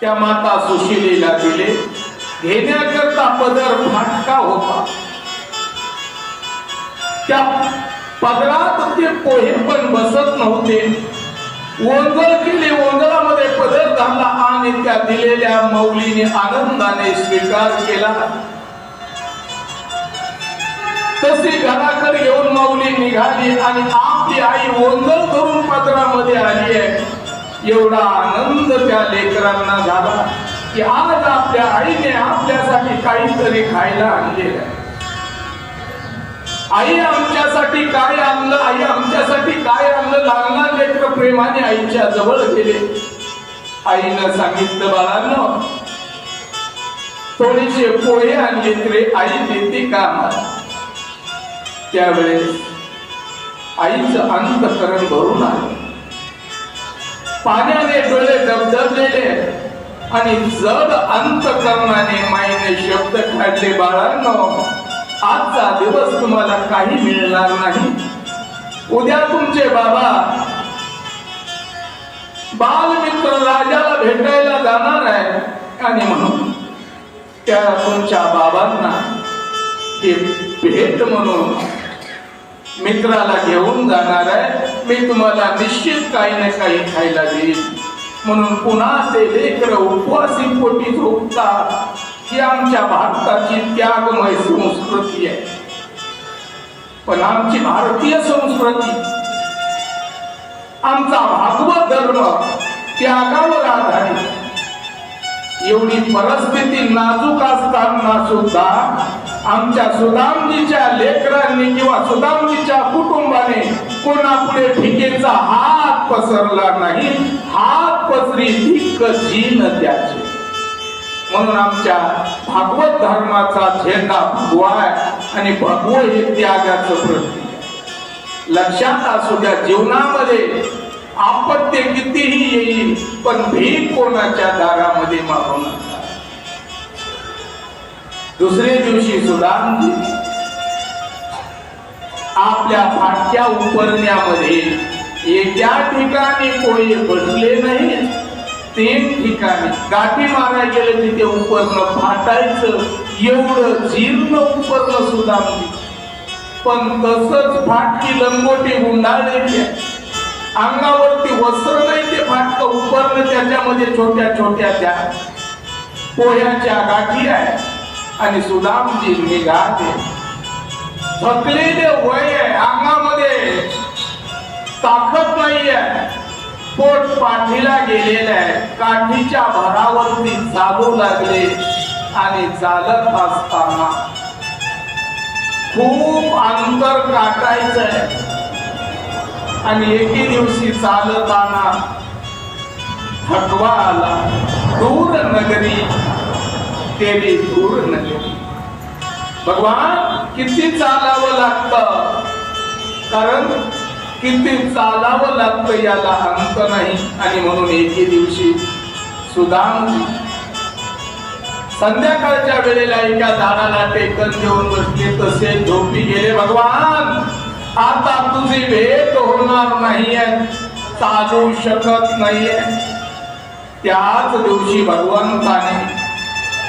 त्या माता सुशिलेला दिले. घेण्याकरता पदर फाटका होता. त्या पदरात ते पोहे पण बसत नव्हते ओंगळ केले. ओंगळामध्ये पदर झाला आणि त्या दिलेल्या मौलीने आनंदाने स्वीकार केला. तशी घराकडे येऊन माऊली निघाली आणि आपली आई ओंगळ करून पदरामध्ये आली आहे. एवढा आनंद त्या लेकरांना झाला की आज आपल्या आईने आपल्यासाठी काहीतरी खायला आणलेलं आहे. आई आमच्यासाठी काय आणलं? आई आमच्यासाठी काय आणलं? लहान लेकर प्रेमाने आईच्या जवळ गेले. आईनं सांगितलं बाळांनो थोडेसे पोहे आणले तरी आई देते का मला त्यावेळेस आईचं अंतकरण भरून पाण्याने डोळे दबदबलेले. आणि जड अंतकरणाने मायने शब्द काढले बाळांनो आजचा दिवस तुम्हाला काही मिळणार नाही. उद्या तुमचे बाबा बालमित्र राजाला भेटायला जाणार आहे आणि म्हणून त्या तुमच्या बाबांना हे भेट म्हणून मित्राला घेऊन जाणार आहे. मी तुम्हाला निश्चित काही ना काही खायला देईन. म्हणून पुन्हा ते लेकर उपवासी पोटी झोपतात. ही आमच्या भारताची त्यागमय संस्कृती आहे. पण आमची भारतीय संस्कृती आमचा भागवत धर्म त्यागावर आधारित एवढी परिस्थिती नाजूक असताना सुद्धा आमच्या सुदामजीच्या लेकरांनी किंवा सुदामजीच्या कुटुंबाने कोणापुढे ठिकेचा हात पसरला नाही हात पसरी धिक्क जीन त्याचे. म्हणून आमच्या भागवत धर्माचा झेंडा भगवा आहे आणि भगव हे त्यागाचं प्रतीक. लक्षात असू द्या जीवनामध्ये आपत्य कितीही येईल पण भीक कोणाच्या दारामध्ये मागू नका. दुसरे दिवशी सुदामजी आपल्या फाटक्या उपरण्यामध्ये एका ठिकाणी कोणी बसले नाही ते ठिकाणी गाठी मारायला गेले तिथे उपरणं फाटायचं एवढं जीर्ण उपरणं सुदामजी पण तसंच फाटकी लंगोटी गुंडाळलेली आहे. अंगावरती वस्त्र नाही ते फाटक उपरण त्याच्यामध्ये छोट्या छोट्या त्या पोह्याच्या गाठी आहे. आणि सुदामजी निघाले थकलेले वय आहे अंगामध्ये. ताकद नाही आहे. पोट पाठीला गेलेलं आहे. काठीच्या भरावरती चालू लागले आणि चालत असताना खूप अंतर काटायचं आहे आणि एके दिवशी चालताना थकवा आला दूर नगरी तेवी दूर नगरी. भगवान किती चालावं लागतं? कारण किती चालावं लागतं याला अंत नाही. आणि म्हणून एके दिवशी सुदाम संध्याकाळच्या वेळेला एका झाडाला टेकन घेऊन बसले. तसे झोपी गेले भगवान. आता तुझी भेट होणार नाहीये चालू शकत नाहीये. त्याच दिवशी भगवंताने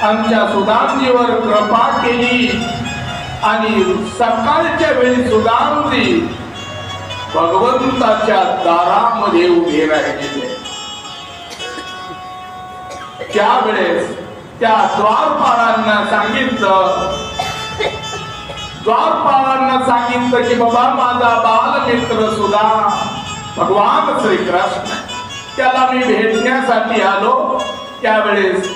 आमच्या सुदामजीवर कृपा केली आणि सकाळच्या वेळी सुदामजी भगवंताच्या दारामध्ये उभे राहिले. त्यावेळेस त्या द्वारपाळांना सांगितलं द्वारपाळांना सांगितलं की बाबा माझा बालमित्र सुद्धा भगवान श्रीकृष्ण त्याला मी भेटण्यासाठी आलो. त्यावेळेस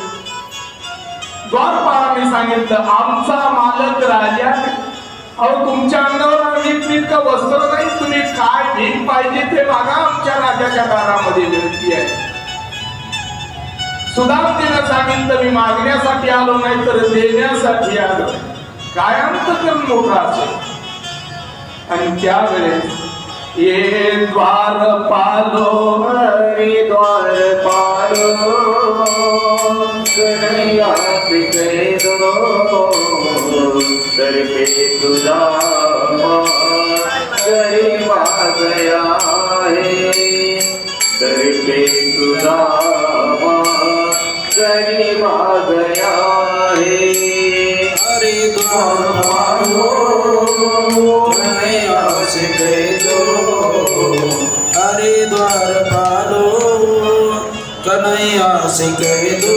द्वारपाळांनी सांगितलं आमचा मालक राजा अहो तुमच्या अंगावर नीटनीटकं वस्त्र नाही तुम्ही काय भीक पाहिजे ते मागा आमच्या राजाच्या दारामध्ये मिळती आहे. सुदामजीनं सांगितलं मी मागण्यासाठी आलो नाही तर देण्यासाठी आलो. काय अंतकरण मोठा असेल. आणि त्यावेळेस ये द्वार पालो हरि द्वार पालो. कन्हैया करे दो दर पे तुझा गरीबा गया है दर पे तुझा गरीबा गया है हरिद्वार मानो कन्हैया से कह दो हरिद्वार पालो कन्हैया से कह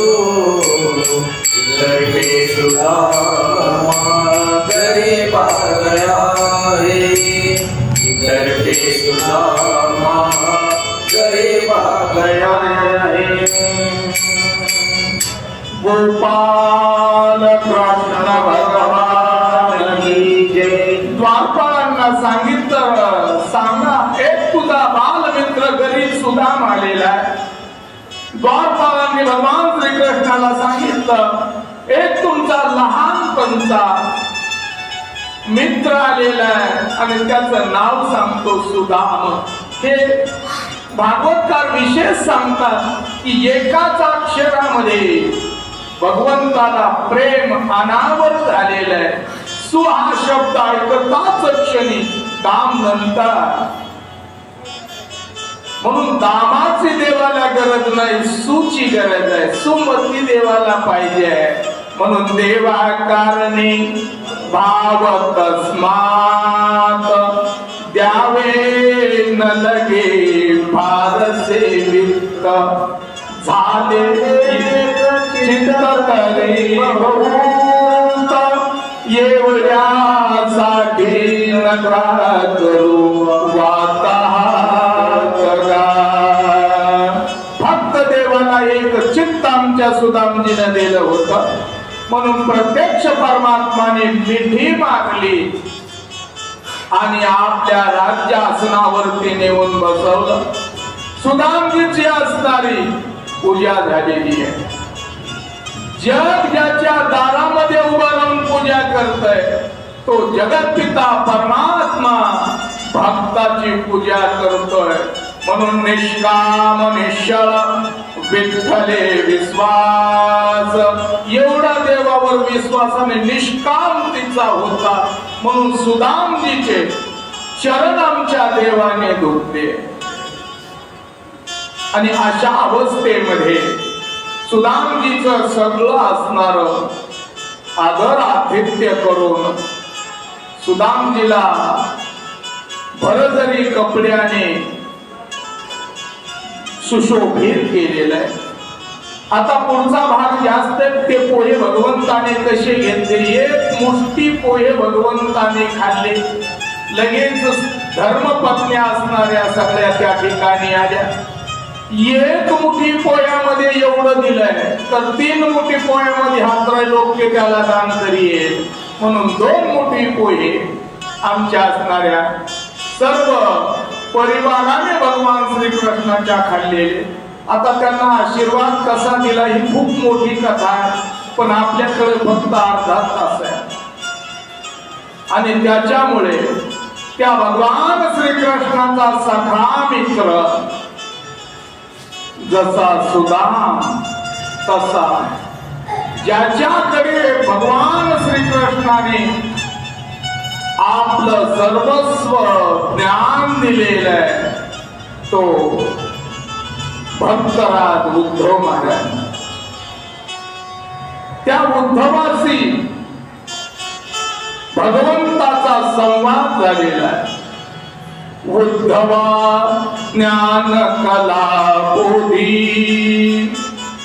श्रीकृष्णाला सांगितलं एक तुमचा लहानपणचा मित्र आलेला आहे आणि त्याचं नाव सांगतो सुदाम. हे भागवतकार विशेष सांगतात की एकाच अक्षरामध्ये भगवंताला प्रेम अनावर झालेलं आहे. सु हा शब्द ऐकताच क्षणी दाम म्हणतात म्हणून दामाची देवाला गरज नाही सूची गरज आहे सुमती देवाला पाहिजे आहे. म्हणून देवा कारणी भाव तस्मात द्यावे न लगे फारसे वित्त. झाले चित्त तरी बहुत एवढ्यासाठी नका करू. चित्त आमच्या सुदामजीनं म्हणजे दिलं होतं. म्हणून प्रत्यक्ष परमात्माने मिठी मागली. आणि आपल्या राज्य आसनावरती नेऊन बसवलं. सुदामजीची असणारी पूजा झालेली आहे. जग ज्याच्या दारामध्ये उभा राहून पूजा करतय तो जगतपिता परमात्मा भक्ताची पूजा करतोय. म्हणून निष्काम निश्चळ. विठ्ठले विश्वास. एवढा देवावर विश्वासाने निष्काम तिचा होता. म्हणून सुदामजीचे चरण आमच्या देवाने धुतले. आणि अशा अवस्थेमध्ये सुदामजीच सगळं असणार आदर आतिथ्य करून सुदामजीला भरजरी कपड्याने सुशोभित केलेलं आहे. आता पुढचा भाग जास्त ते पोहे भगवंताने कसे घेतले? एक मुष्टी पोहे भगवंताने खाल्ले. लगेच धर्मपत्नी असणाऱ्या सगळ्या त्या ठिकाणी आल्या. एक मुठी पोह्यामध्ये एवढं दिलंय. तर तीन मुठी पोह्यामध्ये हा त्रैलोक्य त्याला दान करी येईल म्हणून दोन मुठी पोहे आमच्या असणाऱ्या सर्व परिवाराने भगवान श्रीकृष्णाच्या खाल्लेले. आता त्यांना आशीर्वाद कसा दिला ही खूप मोठी कथा आहे. पण आपल्याकडे फक्त अर्धा तास आहे. आणि त्याच्यामुळे त्या भगवान श्रीकृष्णाचा सखा मित्र जसा सुदाम तसा ज्याच्याकडे भगवान श्रीकृष्णाने आपलं सर्वस्व ज्ञान दिलेलं आहे. तो भक्तराज उद्धव महाराज. त्या उद्धवाशी भगवंताचा संवाद झालेला आहे. उद्धवा ज्ञान कला बोधी.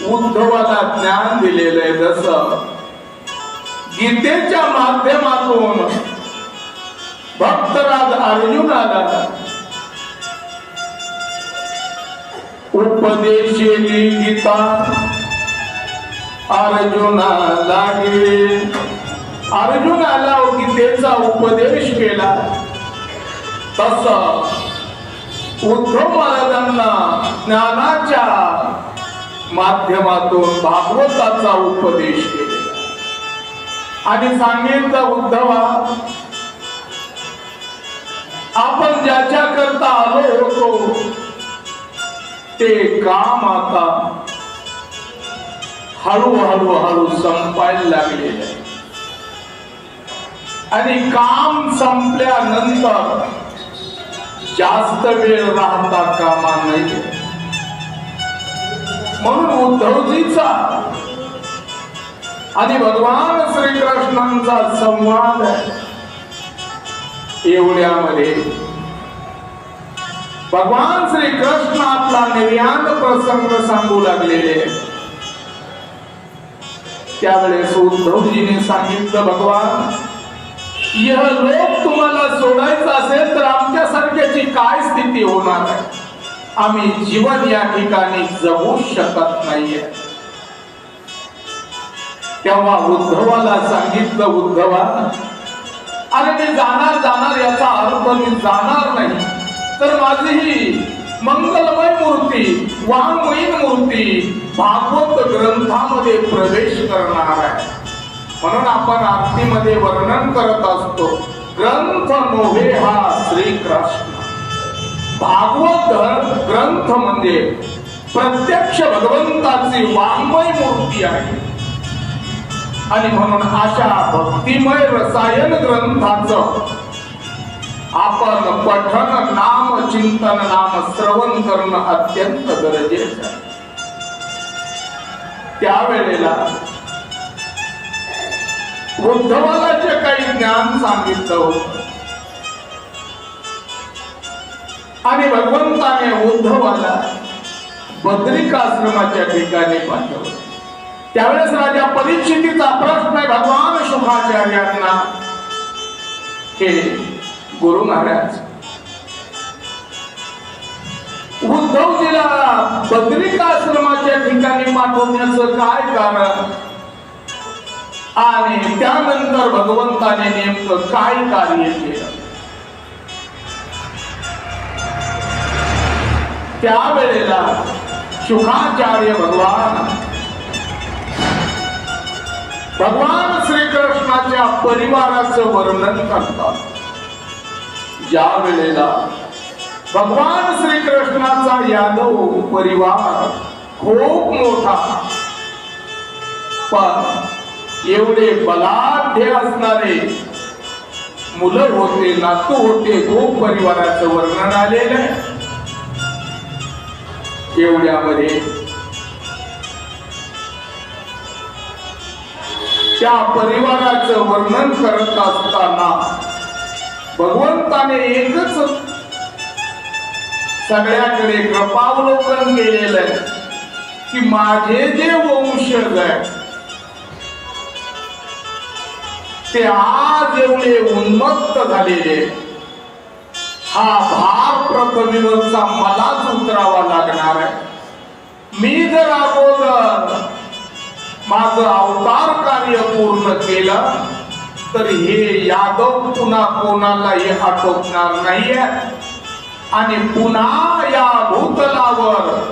उद्धवाला ज्ञान दिलेलं आहे जसं. गीतेच्या माध्यमातून भक्तराज अर्जुनाला उपदेशेली गीता अर्जुना लागे अर्जुनाला गीतेचा उपदेश केला. तस उद्धव महाराजांना ज्ञानाच्या माध्यमातून भागवताचा उपदेश केला. आणि सांगितलं उद्धवा आपण ज्याच्या करता आलो होतो ते काम आता हळूहळू हळू संपायला लागलेलं आहे. आणि काम संपल्यानंतर जास्त वेळ राहता कामा नाही म्हणून उद्धवजीचा आणि भगवान श्रीकृष्णांचा संवाद आहे. एवढ्यामध्ये. भगवान श्रीकृष्ण आपला निर्यात प्रसंग सांगू लागलेले. त्यावेळेस उद्धवजीने सांगितलं भगवान यह लोक तुम्हाला सोडायचं असेल तर आमच्यासारख्याची काय स्थिती होणार आहे? आम्ही जीवन या ठिकाणी जगू शकत नाहीये. तेव्हा उद्धवाला सांगितलं उद्धवा आणि ते जाणार जाणार याचा अर्थ मी जाणार नाही. तर माझी ही मंगलमय मूर्ती वाङ्मयीन मूर्ती भागवत ग्रंथामध्ये प्रवेश करणार आहे. म्हणून आपण आरतीमध्ये वर्णन करत असतो. ग्रंथ मोहे हा श्रीकृष्ण. भागवत धर- ग्रंथ म्हणजे प्रत्यक्ष भगवंताची वाङ्मय मूर्ती आहे. आणि म्हणून अशा भक्तिमय रसायन ग्रंथाचं आपण पठन नाम चिंतन नाम श्रवण करणं अत्यंत गरजेचं आहे. त्यावेळेला उद्धवाला जे काही ज्ञान सांगितलं होत आणि भगवंताने उद्धवाला बद्रिकाश्रमाच्या ठिकाणी पाठवलं. त्यावेळेस राजा परीक्षितीचा प्रश्न भगवान शुभाचार्यांना. हे गुरु महाराज. उद्धवजीला बद्रिकाश्रमाच्या ठिकाणी पाठवण्याचं काय कारण? आणि त्यानंतर भगवंताने नेमकं काय कार्य केलं? त्यावेळेला शुकाचार्य भगवान भगवान श्रीकृष्णाच्या परिवाराचं वर्णन करतात. ज्या वेळेला भगवान श्रीकृष्णाचा यादव परिवार खूप मोठा पण एवढे बलाढ्य असणारे मुलं होते नातू होते खूप परिवाराचं वर्णन आलेलं आहे. एवढ्यामध्ये त्या परिवाराचं वर्णन करत असताना भगवंताने एकच सगळ्याकडे कृपावलोकन केलेलं आहे की माझे जे वंशज आहे ते आज एवढे उन्मत्त झालेले हा भाग प्रथविरोधचा मलाच उतरावा लागणार आहे. मी जर अगोदर माझं अवतार कार्य पूर्ण केलं तर हे यादव पुन्हा कोणालाही आटोपणार नाहीये. आणि पुन्हा या भूतलावर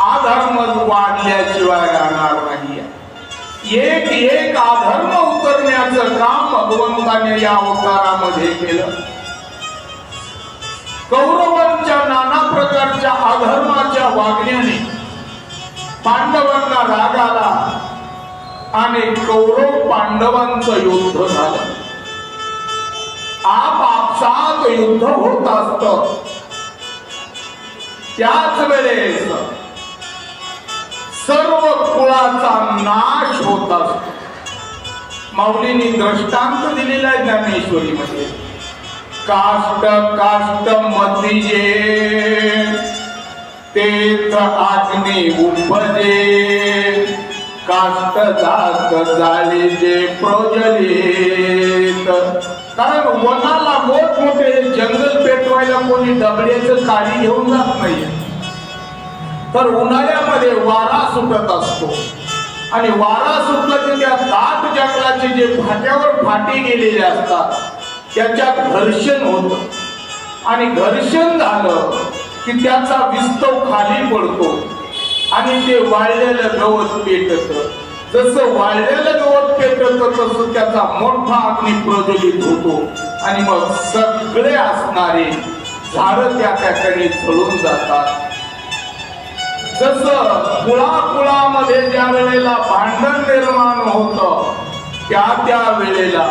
आधर्म वाढल्याशिवाय राहणार नाहीये. एक एक आधर्म उतरण्याचं काम भगवंताने या अवतारामध्ये केलं. कौरवांच्या नाना प्रकारच्या अधर्माच्या वागण्याने पांडवांना राग आला आणि कौरव पांडवांचं युद्ध झालं. आपापसात युद्ध होत असत. त्याच वेळेस सर्व कुळाचा नाश होत असतो. माऊलींनी दृष्टांत दिलेला आहे ज्ञानेश्वरीमध्ये. काष्ट काष्ट मतिजे तेच आग्नी उपजे. काष्ट जात झाले जे प्रोजलित कारण वनाला मोठमोठे जंगल पेटवायला कोणी डबड्याचं काळी घेऊन जात नाही तर उन्हाळ्यामध्ये वारा सुटत असतो. आणि वारा सुटला की त्या दाट जंगलाचे जे फाट्यावर फाटी गेलेले असतात त्याच्यात घर्षण होत. आणि घर्षण झालं की त्याचा विस्तव खाली पडतो. आणि ते वाळलेलं गवत पेटत. जसं वाळलेलं गवत पेटत तसं त्याचा मोठा अग्नी प्रज्वलित होतो. आणि मग सगळे असणारे झाड त्या ठिकाणी जळून जातात. कुळा कुळाकुळामध्ये ज्या वेळेला भांडण निर्माण होत त्या त्या वेळेला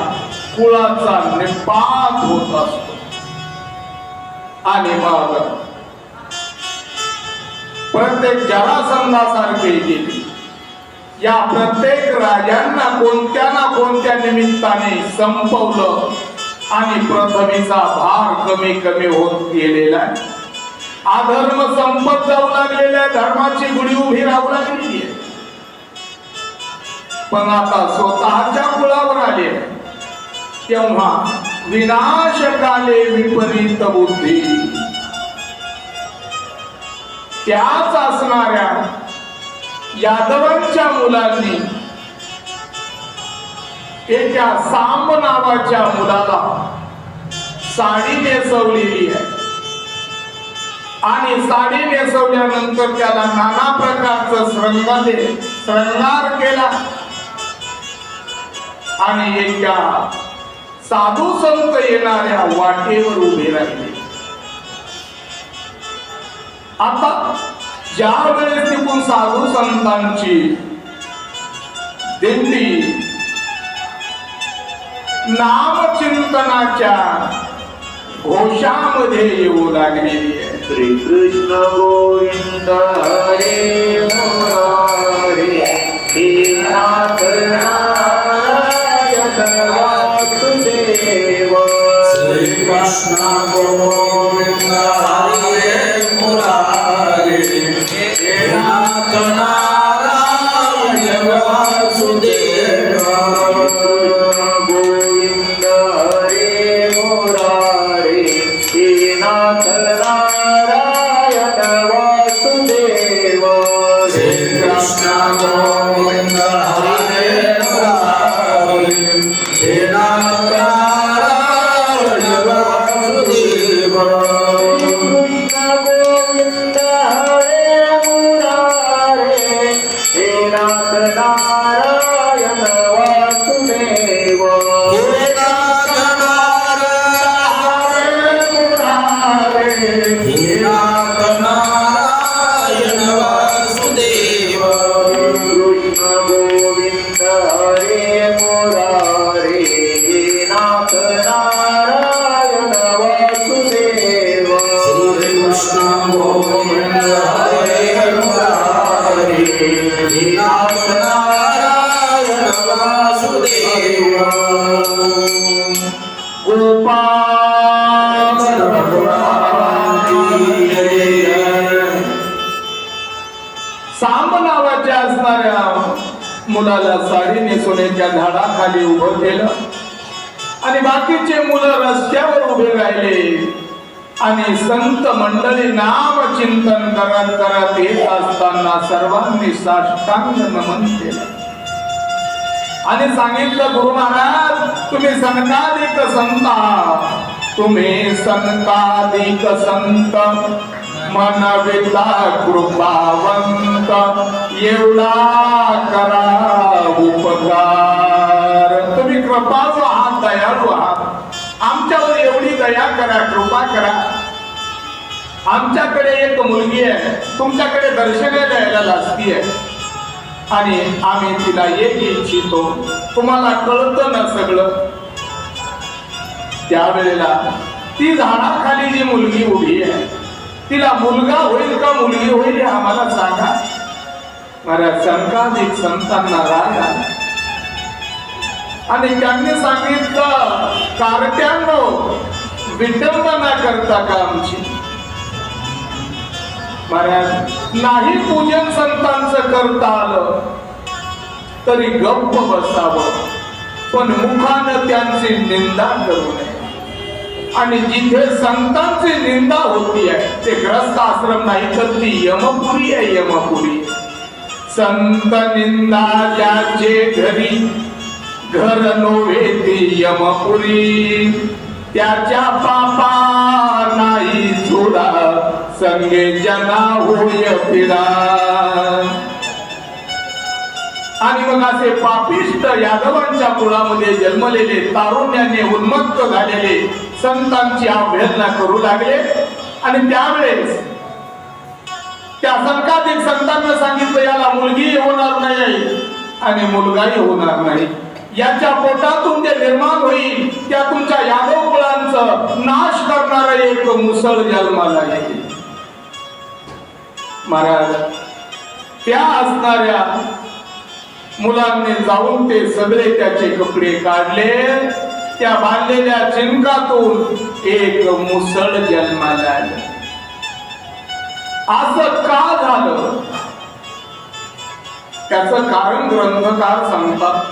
कुळाचा निपात होत असतो. आणि मग प्रत्येक जरासंधासारखे गेली या प्रत्येक राजांना कोणत्या ना कोणत्या निमित्ताने संपवलं आणि पृथ्वीचा भार कमी कमी होत गेलेला आहे. अधर्म संपत जाऊ लागलेल्या धर्माची गुढी उभी राहू लागलेली आहे. पण आता स्वतःच्या कुळावर आले. तेव्हा विनाशकाले विपरीत बुद्धी त्याच असणाऱ्या यादवांच्या मुलांनी एका सांब नावाच्या मुलाला साडी नेसवलेली आहे. आणि साडी नेसवल्यानंतर त्याला नाना प्रकारचं श्रृंगार श्रंगार केला. आणि एका साधू संत येणाऱ्या वाटेवर उभे राहिले. आता ज्या वेळेस तिकून साधू संतांची दिंडी नामचिंतनाच्या घोषामध्ये येऊ लागलेली आहे श्री कृष्ण गोविंद हरे मुरारे हे नाथ नारायण वासुदेव. श्री कृष्ण गोविंद हरे मुलाला साडी नेसवण्याच्या झाडाखाली उभं केलं. आणि बाकीचे मुलं रस्त्यावर उभे राहिले. आणि संत मंडळी नाम चिंतन करत करत येत असताना सर्वांनी साष्टांग नमन केलं. आणि सांगितलं गुरु महाराज तुम्ही सनकाधिक संत तुम्ही सनकाधिक संत मनविता कृपावंत एवढा करा उपकार तुम्ही कृपाळू आहात दयाळू आहात. आमच्यावर एवढी दया करा कृपा करा. आमच्याकडे एक मुलगी आहे. तुमच्याकडे दर्शने द्यायला लागतीये आणि आम्ही तिला एक इच्छितो. तुम्हाला कळतं ना सगळं? त्यावेळेला ती झाडाखाली जी मुलगी उभी आहे तिला मुलगा होईल का मुलगी होईल हे आम्हाला सांगा महाराज संकाधिक संतांना राग. आला आणि त्यांनी सांगितलं कारट्यांनो विटंबना करता का आमची? महाराज नाही पूजन संतांचं करता आलं तरी गप्प बसावं. पण मुखानं त्यांची निंदा करू नये. आणि जिथे संतांची निंदा होती आहे ते ग्रस्त आश्रम नाही तर ती यमपुरी आहे यमपुरी. संत निंदा ज्याचे घरी घर नोवे ती यमपुरी. त्याच्या पापा नाही झोडा संगे जना होय पिडा आणि मग असे पापिष्ट यादवांच्या कुळामध्ये जन्मलेले तारुण्याने उन्मत्त झालेले संतांची अवहेलना करू लागले. आणि त्यावेळेस त्या संकाधिक संतांना सांगितलं याला मुलगी होणार नाही आणि मुलगाही होणार नाही. याच्या पोटातून ते निर्माण होईल त्या तुमच्या यादव कुळांचं नाश करणारा एक मुसळ जन्माला येईल. महाराज त्या असणाऱ्या मुलांनी जाऊन ते सगळे त्याचे कपडे काढले. त्या बांधलेल्या चिंकातून एक मुसळ जन्माला आले. असं का झालं? त्याच कारण ग्रंथकार सांगतात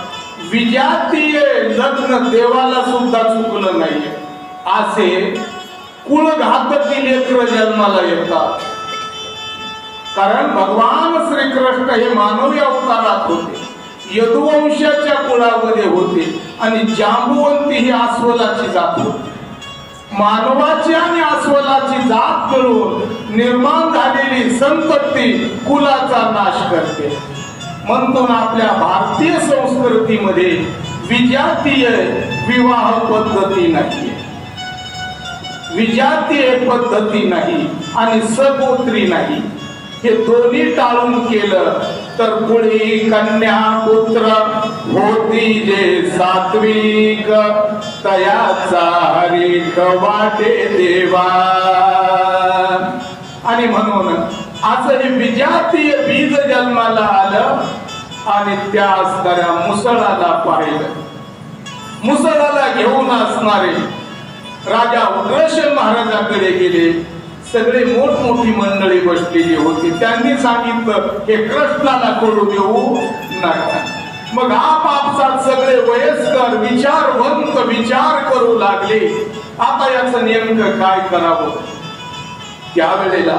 विजातीय लग्न देवाला सुद्धा चुकलं नाहीये. असे कुळघातकी लेकर जन्माला येतात. कारण भगवान श्रीकृष्ण हे मानवी अवतारात होते. यदुवंशाच्या कुळामध्ये होते आणि जांबुवंती ही अस्वलाची जात होती. मानवाची आणि अस्वलाची जात करून निर्माण झालेली संपत्ती कुलाचा नाश करते. म्हणून आपल्या भारतीय संस्कृतीमध्ये विजातीय विवाह पद्धती नाही विजातीय पद्धती नाही आणि सगोत्री नाही. हे दोन्ही टाळून केलं तर पुढे कन्या पुत्र होती जे सात्विक तयाचा हरिक वाटे देवा. आणि म्हणून असं हे विजातीय बीज जन्माला आलं आणि त्या असणाऱ्या मुसळाला पाहिलं मुसळाला घेऊन असणारे राजा उग्रसेन महाराजाकडे गेले. सगळे मोठमोठी मंडळी बसलेली होती. त्यांनी सांगितलं हे कृष्णाला करू देऊ नका. मग आपापसात सगळे वयस्कर विचारवंत विचार करू लागले. आता याचं नेमकं काय करावं? त्यावेळेला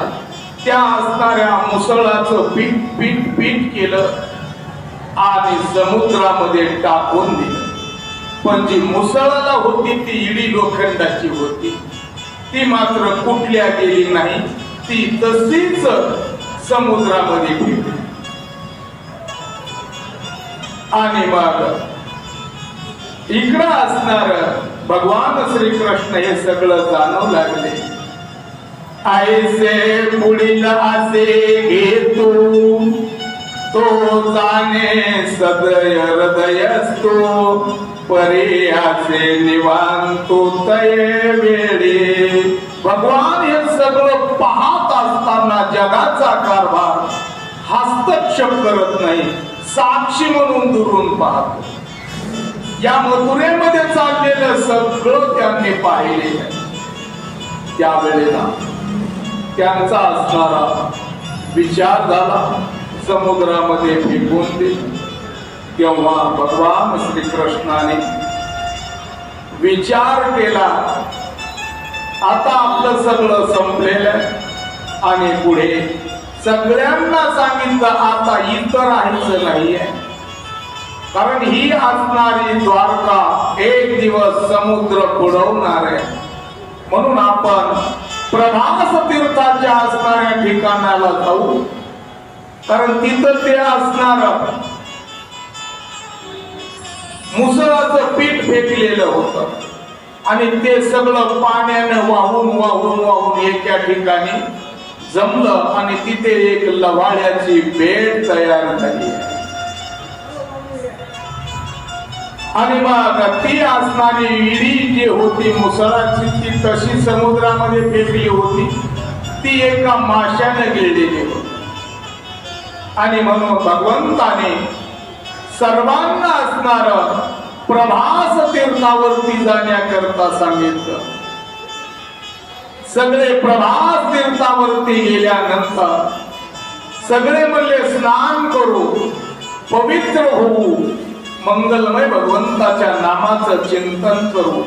त्या असणाऱ्या मुसळाचं पीठ पीठ पीठ केलं आणि समुद्रामध्ये टाकून दिलं. पण जी मुसळाला होती ती इडी लोखंडाची होती. ती मात्र कुठल्या गेली नाही ती तशीच समुद्रामध्ये गेली आणि मग इकडं असणार भगवान श्रीकृष्ण हे सगळं जाणव लागले. आईसे पुढील असे घेतो तो जाणे सदय हृदयस्तो. परी असे निवांतो वेळी. भगवान हे सगळं पाहत असताना जगाचा कारभार हस्तक्षेप करत नाही साक्षी म्हणून दुरून पाहतो. या मथुरेमध्ये चाललेलं सगळं त्यांनी पाहिले. त्यावेळेला त्यांचा असणारा विचार झाला समुद्रामध्ये फेकून दे तेव्हा भगवान श्रीकृष्णाने विचार केला आता आपलं सगळं संपलेलं आणि पुढे सगळ्यांना सांगितलं आता इथं राहायचं नाहीये. कारण ही असणारी द्वारका एक दिवस समुद्र बुडवणार आहे. म्हणून आपण प्रभास तीर्थाच्या असणाऱ्या ठिकाणाला जाऊ. कारण तिथं ते असणार मुसळाचं पीठ फेकलेलं होतं. आणि ते सगळं पाण्यानं वाहून वाहून वाहून एका ठिकाणी जमलं आणि तिथे एक लवाड्याची बेड तयार झाली. आणि मग ती असणारी इडी जी होती मुसळाची ती तशी समुद्रामध्ये फेकली होती. ती एका माशाने गिळलेली होती. आणि म्हणून भगवंताने सर्वांना असणार प्रभास तीर्थावरती जाण्याकरता सांगितलं. सगळे प्रभास तीर्थावरती गेल्यानंतर सगळे म्हणले स्नान करू पवित्र होऊ मंगलमय भगवंताच्या नामाचं चिंतन करू.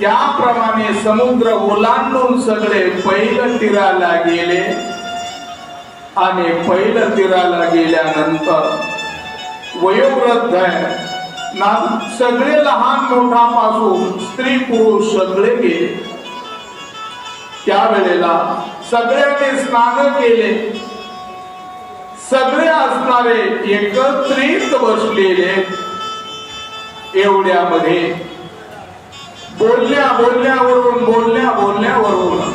त्याप्रमाणे समुद्र ओलांडून सगळे पैल तीराला गेले. आणि पैल तीराला गेल्यानंतर वयोवृद्ध आहे. ना सगळे लहान मोठापासून स्त्री पुरुष सगळे गेले. त्यावेळेला सगळ्यांनी स्नान केले. सगळे असणारे एकत्रित बसलेले. एवढ्यामध्ये बोलण्या बोलण्यावरून बोलण्या बोलण्यावरून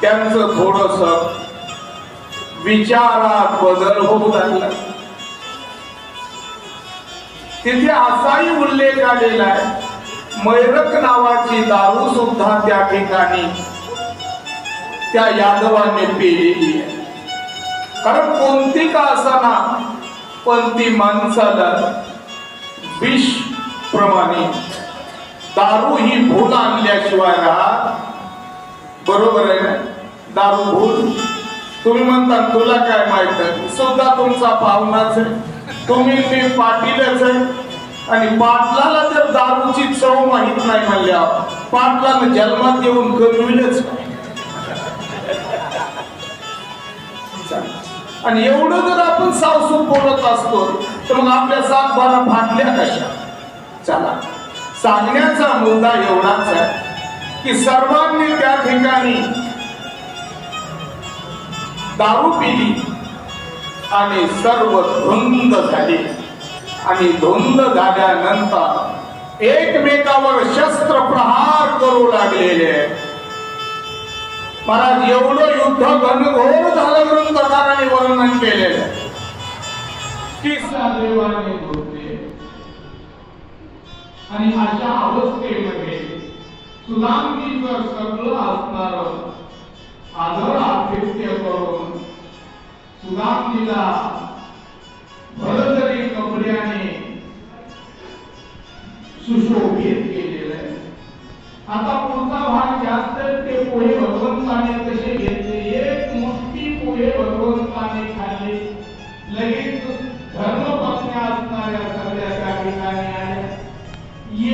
त्यांचं थोडस विचारात बदल होऊ लागला. तिथे असाही उल्लेख आलेला आहे. मैरक नावाची दारू सुद्धा त्या ठिकाणी त्या यादवाने पिलेली आहे. कारण कोणती का असाना पण ती माणसाला विष प्रमाणे. दारू ही भूल आणल्याशिवाय राहत बरोबर आहे ना? दारू भूल. तुम्ही म्हणता तुला काय माहीत? आहे सुद्धा तुमचा पाहुणाच आहे. तुम्ही मी पाटीलच आहे. आणि पाटलाला जर दारूची चव माहीत नाही म्हणल्या. पाटलानं जन्मात येऊन कमविलंच आणि एवढं जर आपण सावसून बोलत असतो तर मग आपल्या सात बारा फाटल्या कशा? चला. सांगण्याचा मुद्दा एवढाच आहे की सर्वांनी त्या ठिकाणी दारू पिली. आणि सर्व धुंद झाले. आणि धुंद झाल्यानंतर एकमेकावर शस्त्र प्रहार करू लागलेले. महाराज एवढं युद्ध घनघोर झालं ग्रंथकाराने वर्णन केलेलं. की साधेवाने होते आणि अशा अवस्थेमध्ये सुनामीचं सगळं असणार आदर आतिथ्य करून सुदामजीला भरतरी कपड्याने सुशोभित केलेलं आहे. आता पुढचा भाग जास्त ते पोहे भगवंताने कसे घेतले? एक मोठी पोहे भगवंताने खाल्ले. लगेच धर्मपत्न्या असणाऱ्या सगळ्या त्या ठिकाणी आल्या.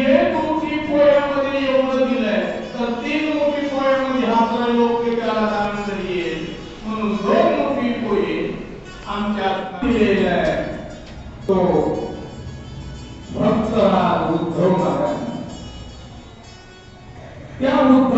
एक मोठी पोळ्यामध्ये एवढं दिलंय. तर तीन मोठी पोह्यामध्ये हा त्रैलोक्य त्याला आनंद येईल म्हणून दोन मोठी पोहे आमच्या दिलेला आहे? तो भक्त हा उद्धव महाराज त्या उद्धव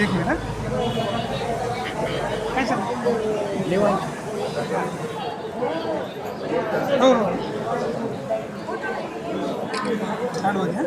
एक एक मिनिट हा. काय चाललं निवांत हो हो चालू होते हा